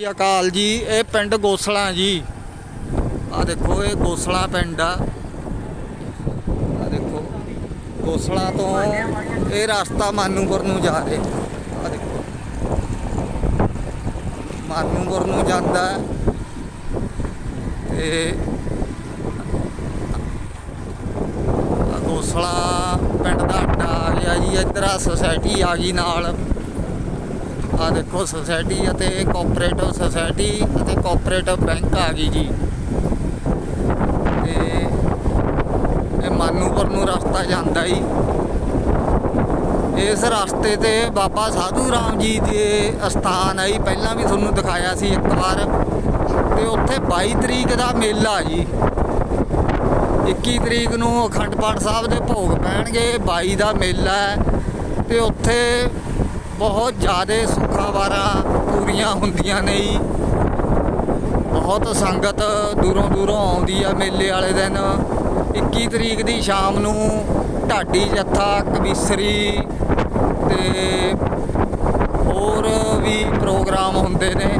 ਜੀ ਅਕਾਲ ਜੀ, ਇਹ ਪਿੰਡ ਗੋਸਲਾ ਜੀ। ਆ ਦੇਖੋ, ਇਹ ਗੋਸਲਾ ਪਿੰਡ ਆ। ਆ ਦੇਖੋ, ਗੋਸਲਾ ਤੋਂ ਇਹ ਰਸਤਾ ਮਾਨੂਪੁਰ ਨੂੰ ਜਾ ਰਿਹਾ। ਆ ਦੇਖੋ ਮਾਨੂਪੁਰ ਨੂੰ ਜਾਂਦਾ। ਹੈ ਤੇ ਗੋਸਲਾ ਪਿੰਡ ਦਾ ਅੱਡਾ ਆ ਗਿਆ ਜੀ, ਇੱਧਰ ਆ ਸੁਸਾਇਟੀ ਆ ਗਈ ਨਾਲ। ਆ ਦੇਖੋ ਸੁਸਾਇਟੀ ਅਤੇ ਕੋਆਪਰੇਟਿਵ ਸੋਸਾਇਟੀ ਅਤੇ ਕੋਆਪਰੇਟਿਵ ਬੈਂਕ ਆ ਗਈ ਜੀ। ਤੇ ਇਹ ਮਾਨੂਪੁਰ ਨੂੰ ਰਸਤਾ ਜਾਂਦਾ ਜੀ। ਇਸ ਰਸਤੇ ਤੇ ਬਾਬਾ ਸਾਧੂ ਰਾਮ ਜੀ ਦੇ ਅਸਥਾਨ ਹੈ ਜੀ। ਪਹਿਲਾਂ ਵੀ ਤੁਹਾਨੂੰ ਦਿਖਾਇਆ ਸੀ ਇੱਕ ਵਾਰ। ਤੇ ਉੱਥੇ 22 ਤਰੀਕ ਦਾ ਮੇਲਾ ਜੀ। 21 ਤਰੀਕ ਨੂੰ ਅਖੰਡ ਪਾਠ ਸਾਹਿਬ ਦੇ ਭੋਗ ਪੈਣਗੇ। 22 ਦਾ ਮੇਲਾ ਹੈ। ਤੇ ਉੱਥੇ ਬਹੁਤ ਜ਼ਿਆਦਾ ਸੁੱਖਾਵਾਰਾਂ ਪੂਰੀਆਂ ਹੁੰਦੀਆਂ ਨੇ ਜੀ। ਬਹੁਤ ਸੰਗਤ ਦੂਰੋਂ ਦੂਰੋਂ ਆਉਂਦੀ ਆ ਮੇਲੇ ਵਾਲੇ ਦਿਨ। 21 ਤਰੀਕ ਦੀ ਸ਼ਾਮ ਨੂੰ ਢਾਡੀ ਜੱਥਾ, ਕਵੀਸਰੀ ਤੇ ਹੋਰ ਵੀ ਪ੍ਰੋਗਰਾਮ ਹੁੰਦੇ ਨੇ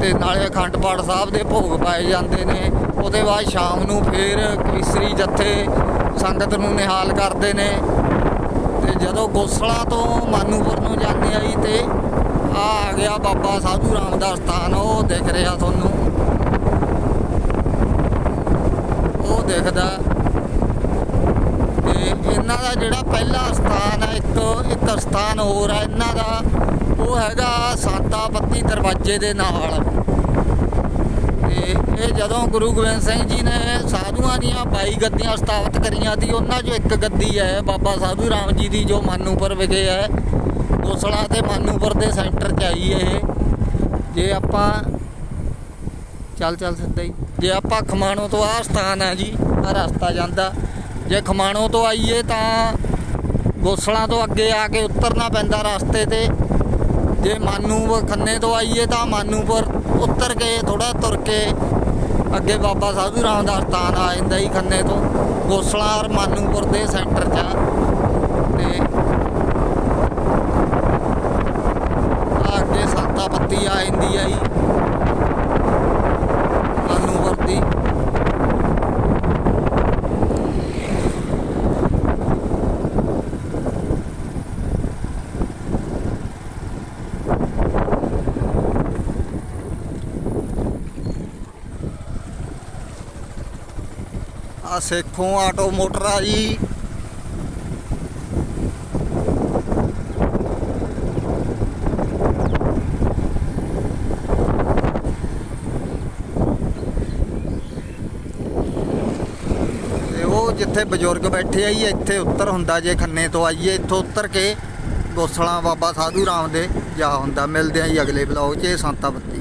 ਤੇ ਨਾਲੇ ਅਖੰਡ ਪਾਠ ਸਾਹਿਬ ਦੇ ਭੋਗ ਪਾਏ ਜਾਂਦੇ ਨੇ। ਉਹਦੇ ਬਾਅਦ ਸ਼ਾਮ ਨੂੰ ਫੇਰ ਕਵੀਸਰੀ ਜੱਥੇ ਸੰਗਤ ਨੂੰ ਨਿਹਾਲ ਕਰਦੇ ਨੇ। ਤੇ ਜਦੋਂ ਗੋਸਲਾ ਤੋਂ ਮਾਨੂਪੁਰ ਨੂੰ ਜਾਂਦੇ ਆ ਜੀ ਤੇ ਆ ਆ ਗਿਆ ਬਾਬਾ ਸਾਧੂ ਰਾਮ ਦਾ ਸਥਾਨ, ਉਹ ਦਿਖ ਰਿਹਾ ਤੁਹਾਨੂੰ। ਉਹ ਦਿਖਦਾ। ਤੇ ਇਹਨਾਂ ਦਾ ਜਿਹੜਾ ਪਹਿਲਾ ਸਥਾਨ ਹੈ ਇੱਕ ਇੱਕ ਸਥਾਨ ਹੋਰ ਹੈ ਇਹਨਾਂ ਦਾ ਉਹ ਹੈਗਾ ਸਾਤਾ ਪੱਤੀ ਦਰਵਾਜ਼ੇ ਦੇ ਨਾਲ। ਇਹ ਜਦੋਂ ਗੁਰੂ ਗੋਬਿੰਦ ਸਿੰਘ ਜੀ ਨੇ ਸਾਧੂਆਂ ਦੀਆਂ 22 ਗੱਦੀਆਂ ਸਥਾਪਿਤ ਕਰੀਆਂ ਸੀ, ਉਹਨਾਂ 'ਚੋਂ ਇੱਕ ਗੱਦੀ ਹੈ ਬਾਬਾ ਸਾਧੂ ਰਾਮ ਜੀ ਦੀ ਜੋ ਮਾਨੂਪੁਰ ਵਿਖੇ ਹੈ ਗੋਸਲਾ ਤੇ ਮਾਨੂਪੁਰ ਦੇ ਸੈਂਟਰ 'ਚ ਆਈ ਇਹ। ਜੇ ਆਪਾਂ ਚੱਲ ਚੱਲ ਸਿੱਧਾ ਹੀ। ਜੇ ਆਪਾਂ ਖਮਾਣੋ ਤੋਂ ਆਹ ਸਥਾਨ ਹੈ ਜੀ ਆ ਰਸਤਾ ਜਾਂਦਾ। ਜੇ ਖਮਾਣੋ ਤੋਂ ਆਈਏ ਤਾਂ ਗੋਸਲਾ ਤੋਂ ਅੱਗੇ ਆ ਕੇ ਉਤਰਨਾ ਪੈਂਦਾ ਰਸਤੇ ਤੇ। ਜੇ ਮਾਨੂ ਖੰਨੇ ਤੋਂ ਆਈਏ ਤਾਂ ਮਾਨੂਪੁਰ ਉਤਰ ਕੇ ਥੋੜਾ ਤੁਰ ਕੇ ਅੱਗੇ ਬਾਬਾ ਸਾਧੂ ਰਾਮ ਦਾ ਸਥਾਨ ਆ ਜਾਂਦਾ ਜੀ ਖੰਨੇ ਤੋਂ। ਗੋਸਲਾ ਔਰ ਮਾਨੂਪੁਰ ਦੇ ਸੈਂਟਰ 'ਚ ਆ। ਤੇ ਅੱਗੇ ਸੰਤਾ ਪੱਤੀ ਆ ਜਾਂਦੀ ਆ ਜੀ ਮਾਨੂਪੁਰ ਦੀ ਆ ਸੇਖੋਂ ਆਟੋ ਮੋਟਰ ਆ ਜੀ। ਉਹ ਜਿੱਥੇ ਬਜ਼ੁਰਗ ਬੈਠੇ ਆ ਜੀ, ਇੱਥੇ ਉੱਤਰ ਹੁੰਦਾ ਜੇ ਖੰਨੇ ਤੋਂ ਆਈਏ, ਇੱਥੋਂ ਉੱਤਰ ਕੇ ਗੋਸਲਾ ਬਾਬਾ ਸਾਧੂ ਰਾਮ ਦੇ ਜਾ ਹੁੰਦਾ। ਮਿਲਦੇ ਆ ਜੀ ਅਗਲੇ ਬਲੌਗ 'ਚ, ਇਹ ਸੰਤਾ ਬੱਤੀ।